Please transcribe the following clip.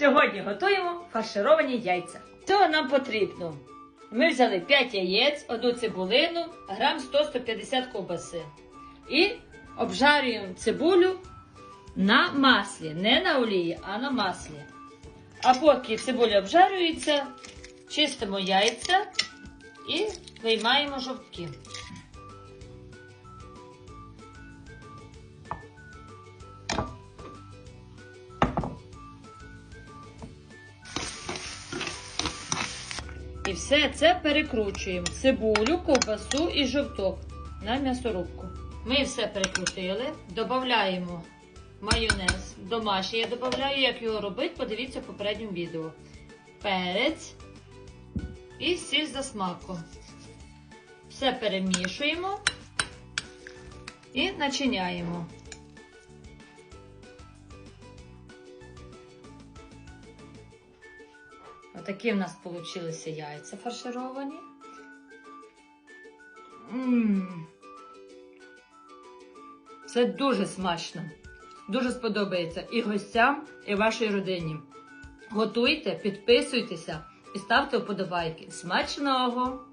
Сьогодні готуємо фаршировані яйця. Цього нам потрібно. Ми взяли 5 яєць, одну цибулину, грам 100-150 ковбаси. І обжарюємо цибулю на маслі. Не на олії, а на маслі. А поки цибуля обжарюється, чистимо яйця і виймаємо жовтки. І все це перекручуємо. Цибулю, ковбасу і жовток на м'ясорубку. Ми все перекрутили, додаємо майонез. Домашній я додаю, як його робити, подивіться в попередньому відео. Перець і сіль за смаком. Все перемішуємо і начиняємо. Отакі в нас вийшли яйця фаршировані. Ммм. Це дуже смачно. Дуже сподобається і гостям, і вашій родині. Готуйте, підписуйтеся і ставте вподобайки. Смачного!